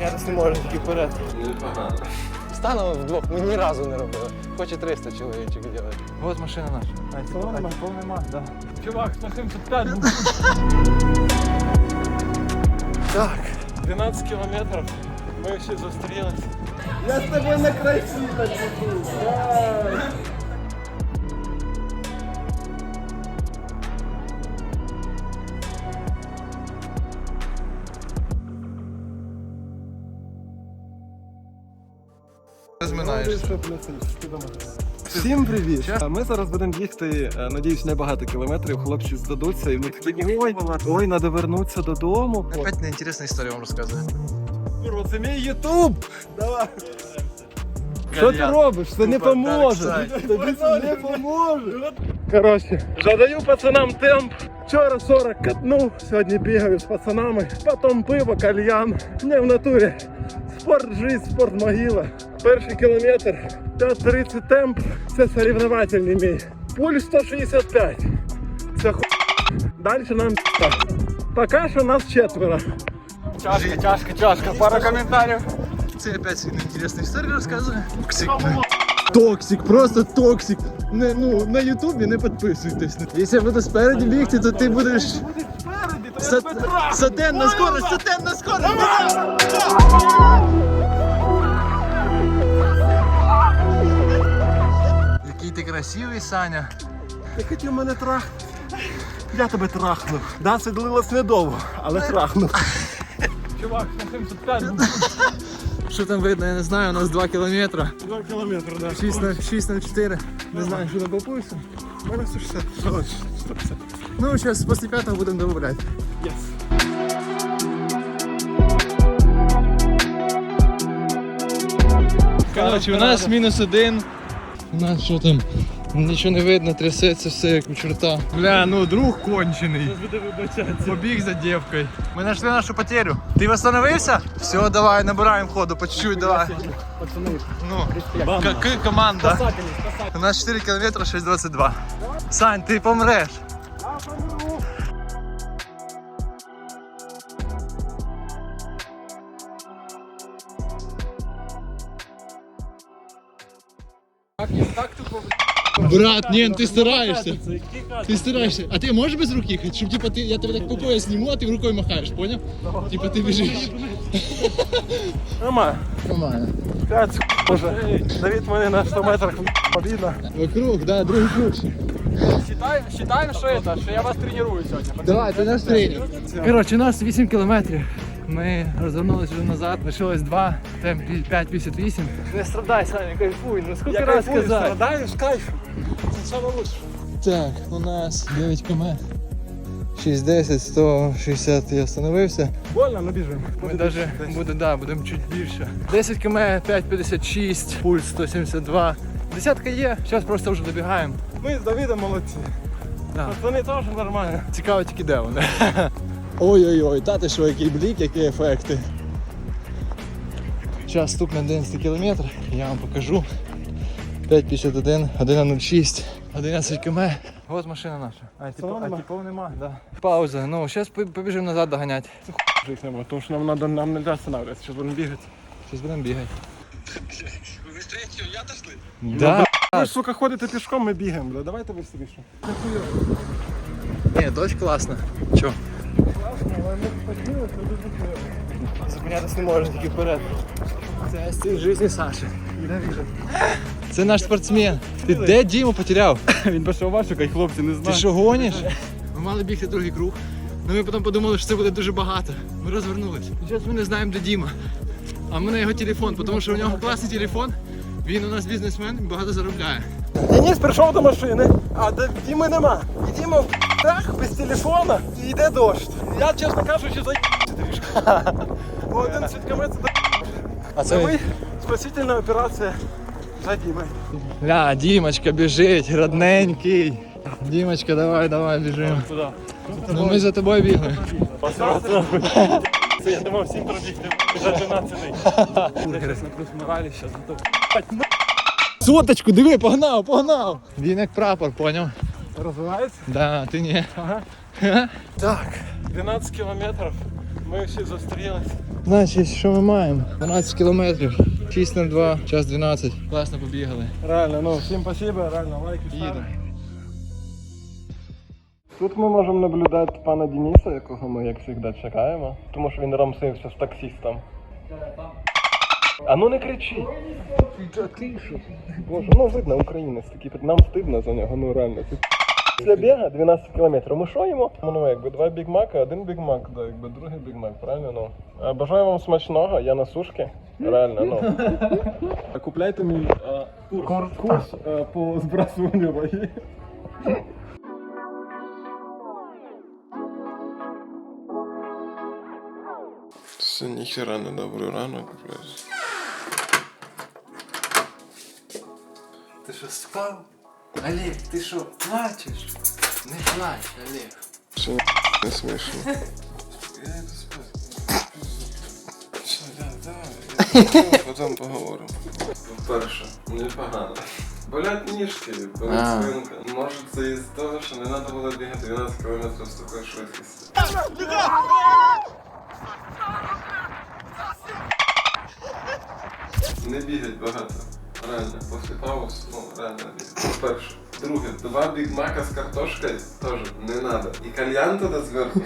Зупинятися не можна, тільки вперед. Непогано. Станемо вдвох, ми ні разу не робили. Хоче 300 чоловічок робити. Вот машина наша. А, кого нема? Кого нема, да. Чувак, 175 був. Так. 12 кілометрів. Ми всі зустрілися. Я з тобою на красі так. Всім привіт! Ми зараз будемо бігти, е, надіюсь, небагато кілометрів. Хлопці здадуться, і ми такі ой, ой, треба вернутися додому. Опять неінтересна історія вам розказую. Курва, це мій Ютуб! Давай! Що ти робиш? Це не поможе! Тобі це не поможе! Коротше, задаю пацанам темп. Вчора 40 катнув, сьогодні бігаю з пацанами. Потім пиво, кальян. Не в натурі. Спорт жизнь, спорт могила. Перший кілометр 5.30 темп. Це соревновательний мій. Пульс 165. Це ху... Далі нам. Поки що нас четверо. Чашка, чашка, чашка. Пара коментарів. Це опять неінтересна історія розказує. Токсик, просто токсик. Не, ну, на ютубі не підписуйтесь. Якщо я буду спереді бігти, то ти будеш. Са- Сатенна скорость, сатенна скорость! Який ти красивий, Саня. Ти хотів мене трах. Я тебе трахнув. Да, це длилось недовго, але трахнув. Чувак, 175 був. Що там видно, я не знаю, у нас 2 кілометри. Два кілометри, да. 6 на, 6 на 4. Не знаю, що там по. У мене 160. Ну, зараз після п'ятого будемо додавати. Yes. Коротше, у нас мінус один. У нас що там? Нічого не видно, трясеться все як у чорта. Бля, ну друг кончений. Побіг за дівкою. Ми знайшли нашу потерю. Ти восстановився? Все, давай, набираємо ходу, по чуть-чуть давай. Ну, к- к- команда. У нас 4 кілометри 6,22. Сань, ти помреш. Брат, ні, ти стараєшся. Ти стараєшся. А ти можеш без рук їхати? Щоб типа ти, я тебе так по пояс зніму, а ти рукою махаєш, поняв? Типа ти біжиш. Нормально. Нормально. 5 може. Давід мене на 100 метрах побідно. Вокруг, да, другий круг. Считаем, считаем, что это, что я вас тренирую сегодня. Давай, ти наш тренер. Коротше, у нас 8 кілометрів. Ми розвернулися вже назад, лишилось 2, темп 5.58. Не страдай, Саня, кайфуй, ну скільки раз сказати. страдаєш, кайф. Це саме лучше. Так, у нас 9 км. 6.10, 160 я остановився. Больно, но біжимо. Ми даже буде, да, будемо чуть більше. 10 км, 5.56, пульс 172. Десятка є, зараз просто вже добігаємо. Ми з Давідом молодці. Да. Пацани теж нормально. Цікаво тільки де вони. Ой-ой-ой, та ти що, який блік, які ефекти. Зараз стукне 11 км, я вам покажу. 5.51, 1.06, 11 км. От машина наша. А, типу, а типов нема, да. Пауза. Ну, зараз побіжимо назад доганяти. Їх нема, тому що нам надо, нам не останавливатися, зараз будемо бігати. Зараз будемо бігати. Ви третє, я дошли? Да. Ви ж, сука, ходите пішком, ми бігаємо, бля. Давайте швидше. Ні, дощ класно. Чо? Зупинятися не можна, тільки вперед. Це стиль життя Саші. Це наш спортсмен. Ти де Діму потеряв? Він пішов вашу, як хлопці, не Ти що гониш? Ми мали бігти другий круг. але ми потім подумали, що це буде дуже багато. Ми розвернулись. Зараз ми не знаємо, де Діма. А в мене його телефон, тому що у нього класний телефон. Він у нас бізнесмен і багато заробляє. Денис прийшов до машини, а Діми нема. І Діма так без телефона і йде дощ. Я, чесно кажучи, за трішки. Бо один свідкомець це А Це ми спасительна операція за Дімою. Ля, Дімочка біжить, родненький. Дімочка, давай, давай, біжимо. Туди. Ну ми за тобою бігли. Це я думав всім пробігти за 12-й. Зараз на плюс моралі, зараз Соточку, диви, погнав, погнав. Він як прапор, поняв? Розвивається. Да, ти ні. Так, 12 кілометрів. Ми всі застрілися. Значить, що ми маємо? 12 кілометрів. 6 на 2, час 12. Класно побігали. Реально, ну всім спасибо, реально, лайки Їдемо. Тут ми можемо наблюдати пана Дениса, якого ми, як завжди, чекаємо, тому що він рамсився з таксістом. А ну не кричи! Боже, ну видно, українець такий, нам стидно за нього, ну реально. Після біга 12 кілометрів. Ми що їмо? Ну, якби два бігмака, один бігмак, да, якби другий бігмак, правильно? Ну. А Бажаю вам смачного, я на сушки. Реально, ну. Купляйте мій а, курс, курс е, по збрасуванню ваги. Це ніхера не добрий ранок, блядь. Ти що спав? Олег, ти що, плачеш? Не плач, Олег. Це не смішно. Все, да, давай. Потім поговоримо. По-перше, непогано. Болять ніжки, болить А. спинка. Може це із того, що не треба було бігати 12 км з такою швидкістю. Не бігать багато. Реально, після пауз, ну реально не. По-перше. Друге, два бігмака з картошкою теж не треба. І кальян туди зверху.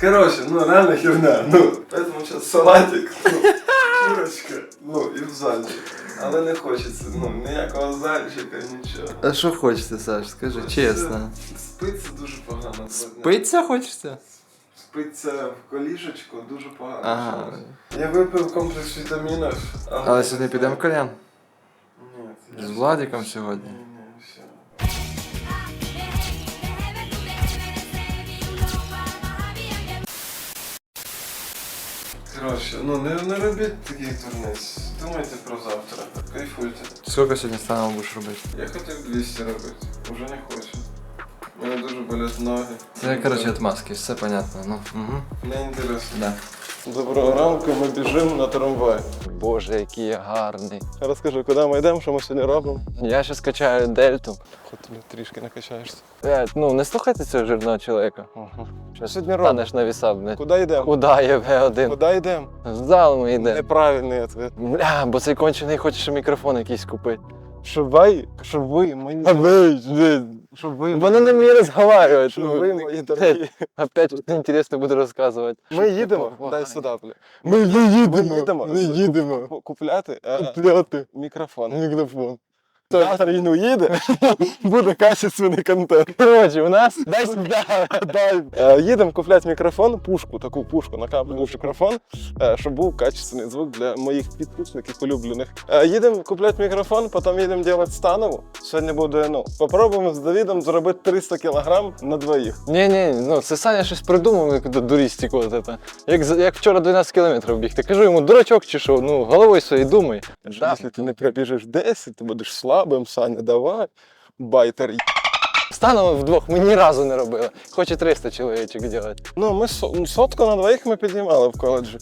Короче, ну реально херня. Ну, поэтому сейчас салатик, ну, курочка, ну і в зальчик. Але не хочеться, ну, ніякого зальчика, нічого. А що хочеться, Саш, скажи чесно. Спиться дуже погано. Спиться хочеться? Спиться в колішечку дуже погано. Ага. щось. Я випив комплекс вітамінів. Але сьогодні підемо в колян. З Владиком сьогодні. Ні, ні. Коротше, ну не, не робіть таких дурниць. Думайте про завтра. Кайфуйте. Скільки сьогодні станом будеш робити? Я хотів 200 робити, уже не хочу. У мене дуже болять ноги. Це, коротше, отмазки, все понятно. Ну, угу. Не інтересно. Да. Доброго ранку, ми біжимо на трамвай. Боже, який я гарний. Розкажи, куди ми йдемо, що ми сьогодні робимо? Я ще скачаю дельту. Хоч тобі трішки накачаєшся. Блядь, ну не слухайте цього жирного чоловіка. Ага. Щас Сьогодні робимо. станеш на віса, блядь. Куди йдемо? Куда є В1? Куди йдемо? В зал ми йдемо. Неправильний ответ. Бля, бо цей кончений хоче ще мікрофон якийсь купити. Щоб ви, щоб ви, мої... Щоб ви, Вона не вміє розговаривати. щоб ну, ви, мої дорогі. Опять щось інтересне буде розказувати. Ми їдемо, дай сюди, бля. Ми не Ми їдемо, не їдемо купляти е, Купляти мікрофон. мікрофон. Хто країну їде, буде качественний контент. Коротше, у нас дай сюди. Е, Їдемо купляти мікрофон, пушку, таку пушку, накаплений мікрофон, е, щоб був качественний звук для моїх підписників улюблених. Е, Їдемо купляти мікрофон, потім їдемо робити станову. Сьогодні буде, ну, попробуємо з Давідом зробити 300 кг на двоїх. Ні, ні, ну це Саня щось придумав, як до дурістику. От. Як, як вчора 12 кілометрів бігти. Кажу йому, дурачок чи що, ну головою своєю думай. Да. Якщо ти не пробіжиш 10, ти будеш слабим, Саня, давай. Байтер. Станемо вдвох, ми ні разу не робили. Хоче 300 чоловічок робити. Ну, ми ну, сотку на двоїх ми піднімали в коледжі.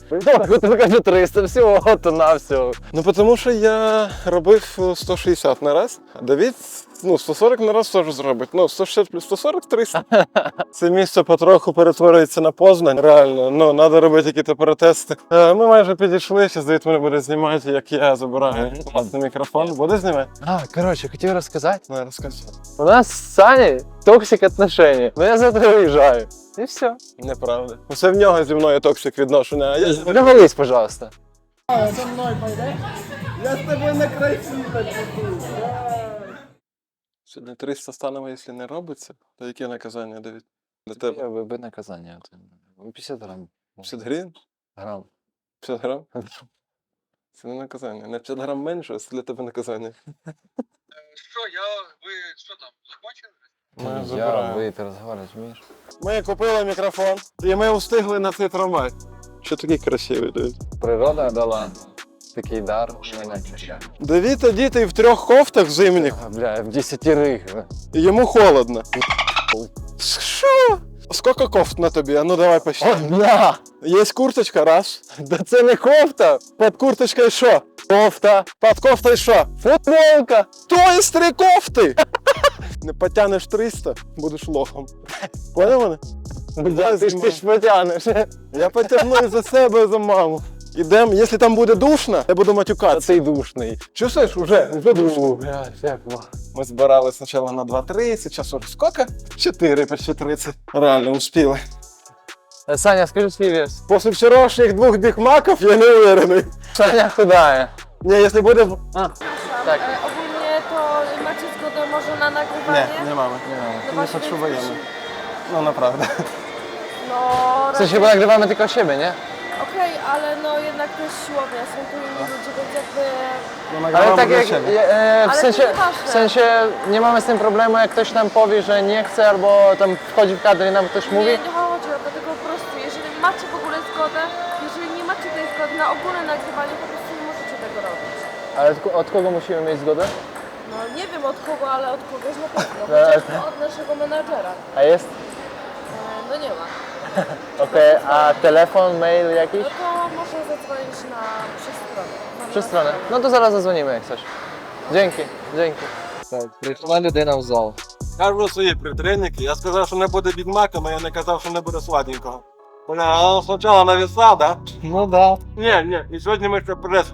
Ти кажу 300, всього, то на всього. Ну, тому що я робив е, 160 на раз, а Давід ну, 140 на раз теж зробить. Ну, 160 плюс 140 300. Це місце потроху перетворюється на Познань. Реально, ну, треба робити якісь перетести. Е, Ми майже підійшли, зараз Давід мене буде знімати, як я забираю класний мікрофон. Буде знімати? А, коротше, хотів розказати. Ну, розкажи. У нас з Саней токсик отношения. Ну я завтра виїжджаю. І все. Неправда. Це в нього зі мною токсик відношення, а я Договорись, пожалуйста. Я з тобою на красиві Сьогодні 300 станемо, якщо не робиться, то яке наказання дають? Для тебе Ви наказання. 50 грам. 50 гривень? Грам. 50 грам? Це не наказання. На 50 грам менше, а це для тебе наказання. Що, я, ви що там, закончили? Ми Я, забираємо. ви, ти вмієш? Ми купили мікрофон, і ми встигли на цей трамвай. Що такий красивий, Давід? Природа дала такий дар. Та діти в трьох кофтах зимніх, А, Бля, в десятерих. і йому холодно. Що? Скільки кофт на тобі? А ну давай почнемо. Одна! Є курточка, раз. Да це не кофта! Під курточкою що? Кофта! Під кофтою що? Футболка! То є три кофти! Не потягнеш 300, будеш лохом. Поняв мене? Ти ж ти ж потягнеш. Я потягну і за себе, і за маму. Ідем, якщо там буде душно, я буду матюкатися. Ти душний. Чувствуєш, уже, уже душно. Ми збирали спочатку на 2.30, зараз уже скільки? 4, почти 30. Реально, успіли. Саня, скажи свій вес. После вчорашніх двох бігмаків я не уверений. Саня худая. Ні, якщо буде... А, Так. Nie, nie mamy, nie mamy. No nie właśnie, potrzebujemy. No naprawdę. No, W sensie, bo nagrywamy tylko siebie, nie? okej, ale no jednak to siłownia, są tu inni no. ludzie, więc jakby... No nagrywamy Ale tak jak, siebie. e, w, Ale sensie, w sensie nie mamy z tym problemu, jak ktoś nam powie, że nie chce albo tam wchodzi w kadr i nam ktoś mówi. Nie, nie chodzi o to, tylko po prostu, jeżeli macie w ogóle zgodę, jeżeli nie macie tej zgody na ogólne nagrywanie, po prostu nie możecie tego robić. Ale od kogo musimy mieć zgodę? No nie wiem od kogo, ale od kogoś na pewno, Ale- chociażby od naszego menadżera. A jest? E, No nie ma. Okej, a telefon, mail jakiś? No to można zadzwonić na przez stronę. Przez stronę. No to zaraz zadzwonimy jak coś. Dzięki, dzięki. Так, прийшла людина в зал. Кажу свої притринники, я сказав, що не буде бігмаком, а я не казав, що не буде сладенького. Бля, спочатку на віса, да? Ну да. Ні, ні, і сьогодні ми ще прес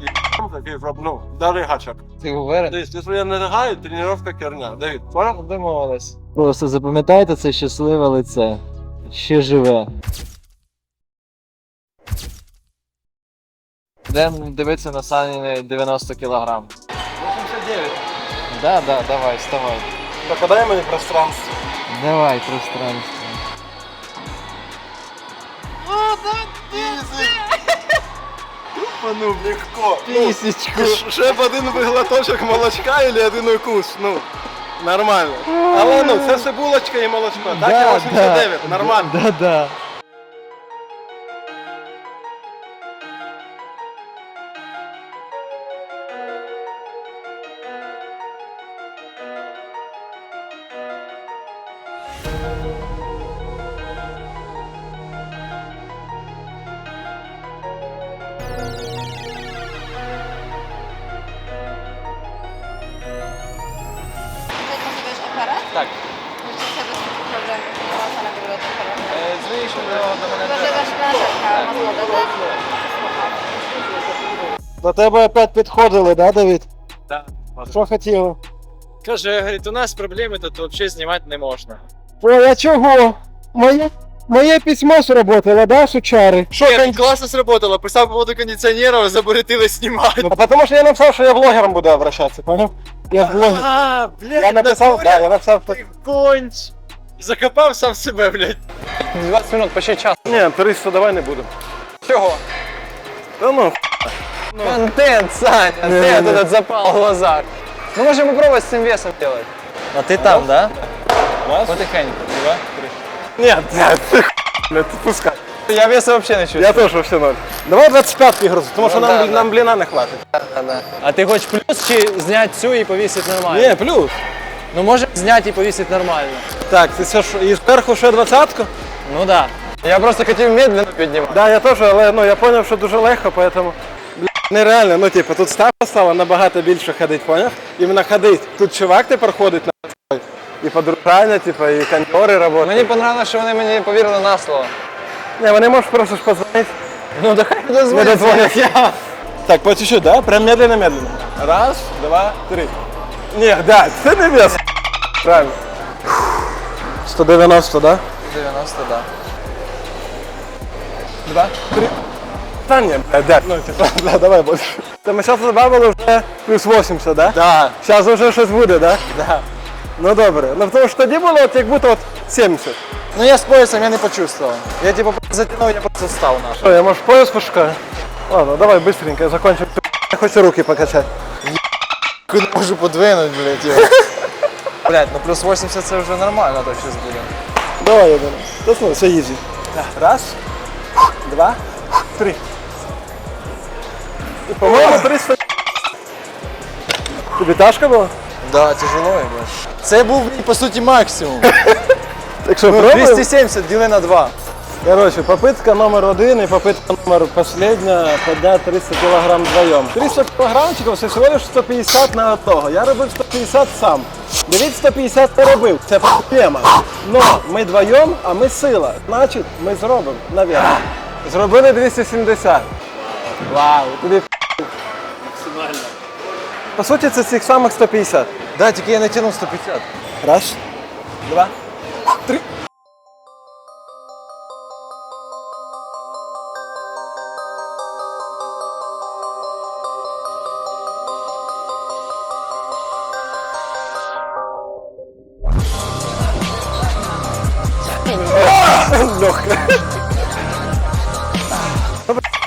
такий, щоб, ну, дали гачок. Ти уверен? Дивись, ти своє не гай, тренування херня. Давид, понял? Домовились. Просто запам'ятайте це щасливе лице. Ще живе. Йдемо дивитися на Саніни 90 кілограм. 89. Да, да, давай, вставай. Так, дай мені пространство. Давай, пространство. Ну, легко. Пісечку. Ну, ще б один виглоточок молочка і один укус, ну. Нормально. Але ну, це все булочка і молочко. Так, і 89, нормально. Да, да. До тебе опять підходили, да, Давид? Так. Що хотіли? Каже, говорить, у нас проблеми тут взагалі знімати не можна. Ой, а чого? Моє, моє письмо сработало, да, сучари? Що, Нет, классно сработало. Писав по поводу кондиціонерів, заборонили знімати. Ну, потому что я написал, что я блогером буду обращаться, понял? Я ж блогер. А, блядь, Я написал, да, я написал. Ти конч. Закопав сам себе, блядь. 20 минут, почти час. Не, 300 давай не буду. Чого? Да ну, Контент, Саня, Не, ты не. этот запал в глазах. Ну, можем попробовать с этим весом делать. А ты там, да? Раз. Потихоньку. Два, три. нет, нет, ты блядь, пускай. Я веса вообще не чувствую. Я тоже вообще ноль. Давай 25 грузу, потому что Ну, нам, да, да. нам блина не хватит. А ти хочеш плюс чи зняти цю і повісити нормально? Не, плюс. Ну може зняти і повісити нормально. Так, ты все, и сверху ще двадцатку? Ну да. Я просто хотів медленно піднімати. Да, я теж, але ну, я зрозумів, що дуже легко, поэтому бля, нереально. Ну, типу, тут ставка стала набагато більше ходить, поняв? Іменно ходить. Тут чувак тепер ходить на і подружання, типу, і контори працюють. Мені понравилось, що вони мені повірили на слово. Не, вони можуть просто ж позвонити. Ну да хай Не дозвонять. я. Так, по чуть-чуть, да? Прям медленно-медленно. Раз, два, три. Ні, да, це не вес. Правильно. 190, да? 90, да. Два. Та ні, бля, да. Ну, типа, да, давай більше. Та ми зараз добавили вже плюс 80, да? Да. Зараз вже щось буде, да? Да. Ну добре. Ну тому що тоді було от як будто от 70. Ну я з поясом я не почувствовал. Я типа затянув, я просто встав наш. Що, я може пояс пошукаю? Ладно, давай быстренько, я закончу. Я хочу руки покачати. Не можу подвинуть, блядь. його. Блядь, ну плюс 80 це вже нормально так щось буде. Давай, я думаю. Та ну, все ізі. Так, раз, два, три. І, по-моєму, 300. Тобі тяжко було? Да, тяжело, блядь. Це був, блядь, по суті, максимум. Так що, Ну, пробуємо? 270 діли на 2. Короче, попытка номер один и попытка номер последняя поднять 300 килограмм вдвоем. 300 килограммчиков это всего лишь 150 на одного. Я робив 150 сам. Давид 150 не робив, це проблема. Но ми вдвоєм, а ми сила. Значить, ми зробимо, навіть. Зробили 270. Вау, тобі максимально. по суті, це цих самих 150. Да, тільки я натягнув 150. Раз, два, три.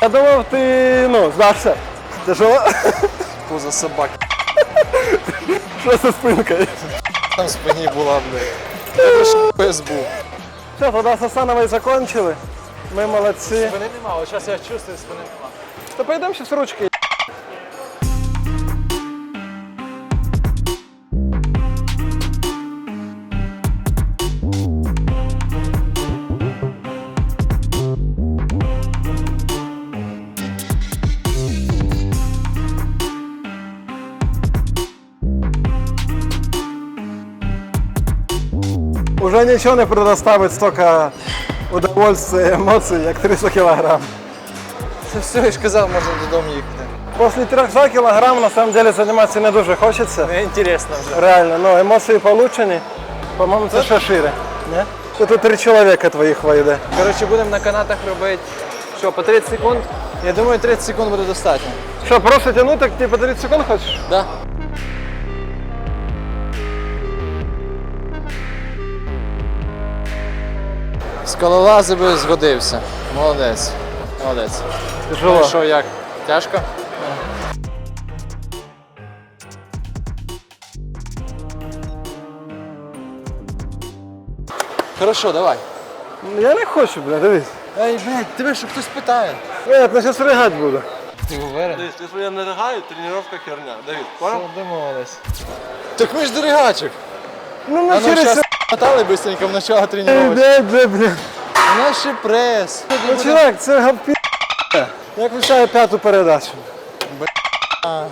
Я думав, ти ну, здався. Ти що? Поза собак. Що за спинка? Там спині була, блядь. Я ж. Все, тоді з Асановою закончили. Ми молодці. Спини нема, от зараз я чувствую, спини нема. То пойдемо ще з ручки. Уже нічого не предоставить стільки удовольствия і емоцій, як 300 кілограм. Це все, я ж казав, можна додому їхати. После 300 килограмм на самом деле заниматься не дуже хочеться. Не інтересно вже. Реально, но емоції получені. По-моєму, це ще шире. Не? Це тут три чоловіка твоїх вийде. Коротше, будемо на канатах робити. Що, по 30 секунд? Я думаю, 30 секунд буде достатньо. Що, просто так ти по 30 секунд хочеш? Да? Скалолази би згодився. Молодець. Молодець. Тяжело. Ну що, як? Тяжко? Хорошо, давай. Я не хочу, бля, дивись. Ей, блядь, тебе що хтось питає? Ні, я зараз ригати буду. Ти уверен? Якщо я не ригаю, тренування херня. Давид, Все, домовились. Так ми ж дорогачик. Ну, А ну ну, через зараз мотали быстренько в начало тренування. Де, де, бля. Ще прес. Ну, чувак, це гавпі... Я включаю п'яту передачу. ну.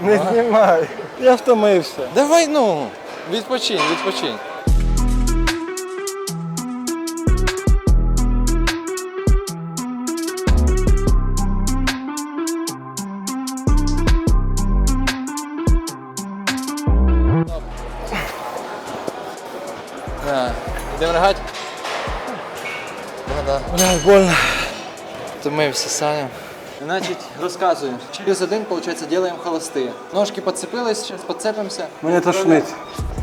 Не знімай. Я втомився. Давай, ну, відпочинь, відпочинь. Йдемо ригати? Да, да. Бля, больно. Втомився, Саня. Значить, розказуємо. Через один, виходить, делаем холості. Ножки подцепились, зараз подцепимося. Мене тошнить.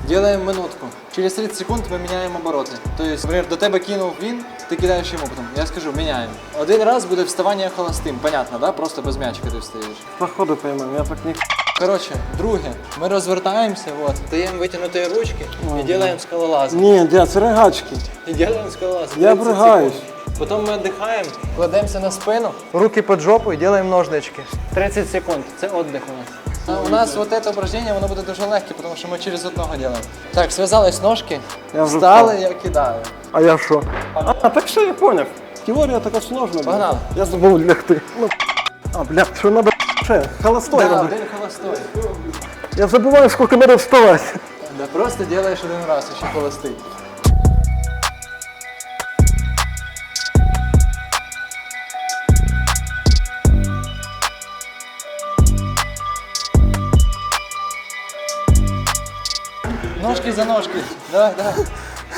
Делаем минутку. Через 30 секунд ми міняємо обороти. Тобто, наприклад, до тебе кинув він, ти кидаєш йому потім. Я скажу, міняємо. Один раз буде вставання холостим, понятно, да? Просто без м'ячика ти встаєш. Походу поймем, я так не... Коротше, друге, ми розвертаємося, от, даємо витягнути ручки і робимо скалолаз. Ні, дядь, це ригачки. І робимо скалолаз. Я 30 бригаюсь. секунд. Потім ми віддихаємо, кладемося на спину, руки під жопу і робимо ножнички. 30 секунд. Це віддих у нас. А у нас вот это упражнение, воно буде дуже легке, тому що ми через одного робимо. Так, зв'язались ножки, Я вже встали, я кидаю. А я що? А, так що я поняв. Теорія така сложна. Погнали. Я забув лягти. Ну, а, бля, що надо ще? Холостой Да, один холостой. Я забуваю, скільки треба вставати. Да, просто делаешь один раз, еще холостый. Ножки за ножки. Давай, давай.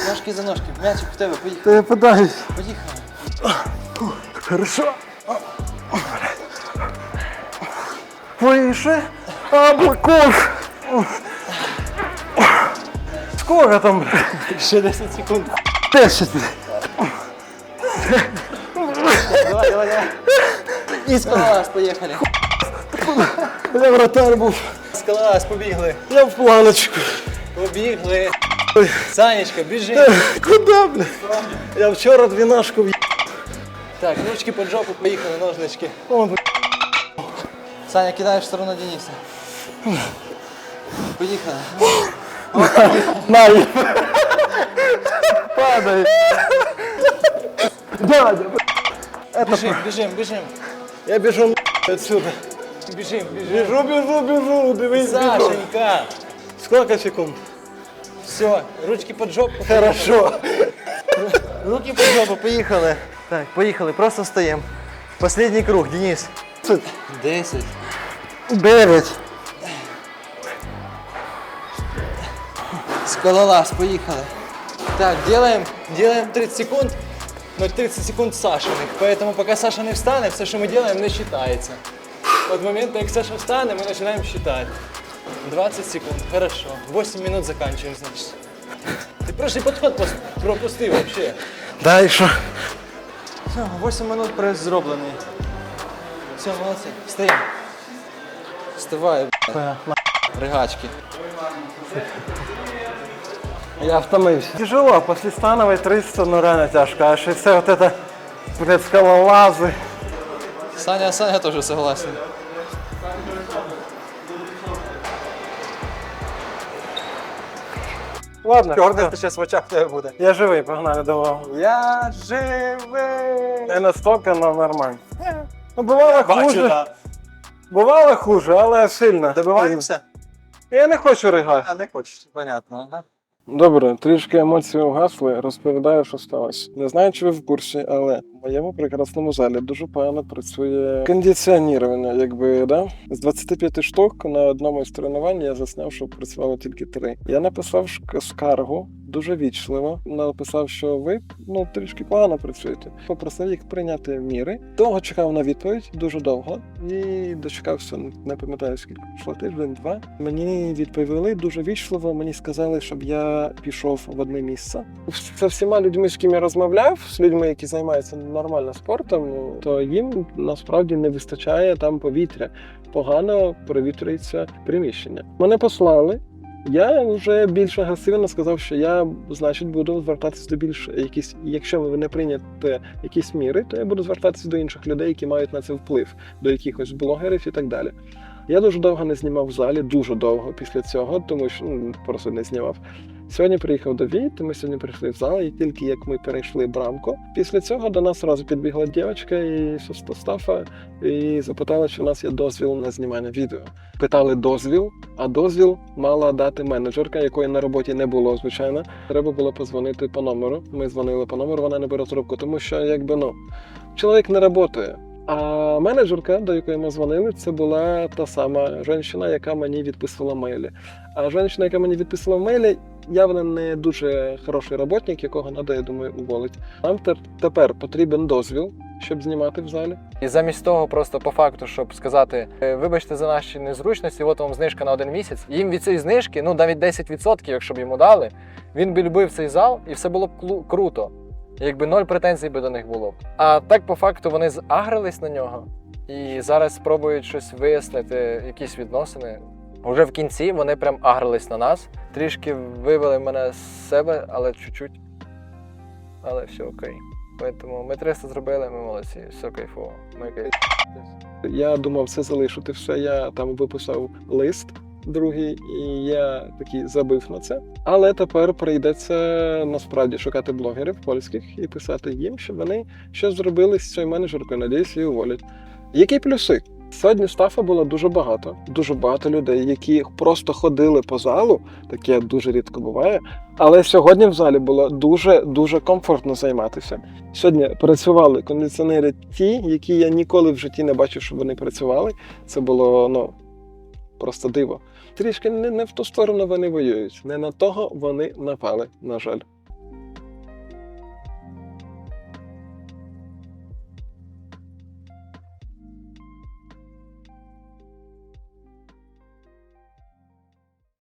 Ножки за ножки. Мячик в тебе. Поїхали. Та я питаюсь. Поїхали. Хорошо. Выше облаков. Сколько там, бля? Ще 10 секунд. 10, бля. Давай, давай, давай. І скалолаз, поїхали. Я вратарь був. Скалолаз, побігли. Я в планочку. Побігли. Санечка, біжи. Куда, бля? Я вчора двенашку в... Так, ручки під жопу, поїхали, ножнички. О, бля. Саня, кидаешь в сторону Дениса. Поехали. На, Падай. Дядя, это... Бежим, бежим, бежим. Я бежу отсюда. Бежим, бежим. Бежу, бежу, бежу, дивись, Сашенька. Сколько секунд? Все, ручки под жопу. Хорошо. Руки под жопу, поехали. Так, поехали, просто стоим. Последний круг, Денис. 10. Берет. Скалолаз, поїхали. Так, делаем, делаем 30 секунд, ну, но 30 секунд Сашиных. Поэтому пока Саша не встанет, все, что мы делаем, не считается. От момента, как Саша встанет, мы начинаем считать. 20 секунд, хорошо. 8 минут заканчиваем, значит. Ты прошлый подход пропустил вообще. Да, и что? Все, 8 минут пресс зроблений. Все, молодцы. Встаем. Вставай, б***ь. Ригачки. Я втомився. Тяжело, після станової 300, ну реально тяжко. А ще все от это, блядь, скалолази. Саня, Саня теж согласен. Ладно, Чорний зараз в очах тебе буде. я живий, погнали додому. Я живий. Не настільки, але нормально. Ну, бувало хуже. Бувало хуже, але сильно. Добиваємося? Я не хочу рига. А не хочеш, понятно. Ага. Добре, трішки емоції угасли. Розповідаю, що сталося. Не знаю, чи ви в курсі, але моєму прекрасному залі дуже погано працює кондиціонування. Якби да з 25 штук на одному із тренувань я засняв, що працювало тільки три. Я написав скаргу дуже вічливо. Написав, що ви ну трішки погано працюєте. Попросив їх прийняти міри. Довго чекав на відповідь, дуже довго, і дочекався. Не пам'ятаю скільки пройшло тиждень-два. Мені відповіли дуже вічливо. Мені сказали, щоб я пішов в одне місце. З всіма людьми, з ким я розмовляв, з людьми, які займаються нормально спортом, то їм насправді не вистачає там повітря. Погано провітрюється приміщення. Мене послали. Я вже більш агресивно сказав, що я, значить, буду звертатися до більш якісь, якщо ви не прийняте якісь міри, то я буду звертатися до інших людей, які мають на це вплив, до якихось блогерів і так далі. Я дуже довго не знімав в залі, дуже довго після цього, тому що ну, просто не знімав. Сьогодні приїхав до Віт, ми сьогодні прийшли в зал, і тільки як ми перейшли брамку. Після цього до нас одразу підбігла дівчинка і Стафа і запитала, чи у нас є дозвіл на знімання відео. Питали дозвіл, а дозвіл мала дати менеджерка, якої на роботі не було, звичайно. Треба було позвонити по номеру. Ми дзвонили по номеру, вона не бере трубку, тому що якби ну чоловік не працює. А менеджерка, до якої ми дзвонили, це була та сама жінка, яка мені відписувала мейлі. А жінка, яка мені відписувала мейлі, явно не дуже хороший роботник, якого треба, я думаю, уволити. Нам тепер потрібен дозвіл, щоб знімати в залі. І замість того, просто по факту, щоб сказати, «Е, вибачте за наші незручності, от вам знижка на один місяць. Їм від цієї знижки, ну навіть 10%, якщо б йому дали, він би любив цей зал, і все було б круто. Якби ноль претензій би до них було. А так, по факту, вони загрились на нього і зараз спробують щось вияснити, якісь відносини. Уже в кінці вони прям агрились на нас, трішки вивели мене з себе, але чуть-чуть. Але все окей. Тому ми 300 зробили, ми молодці, все кайфово. Ми кайф... Я думав це залишити все. Я там виписав лист другий, і я такий забив на це. Але тепер прийдеться насправді шукати блогерів польських і писати їм, щоб вони щось зробили з цією менеджеркою. Надіюсь, її уволять. Які плюси? Сьогодні стафа було дуже багато, дуже багато людей, які просто ходили по залу. Таке дуже рідко буває. Але сьогодні в залі було дуже дуже комфортно займатися. Сьогодні працювали кондиціонери ті, які я ніколи в житті не бачив, щоб вони працювали. Це було ну просто диво. Трішки не, в ту сторону вони воюють. Не на того вони напали, на жаль.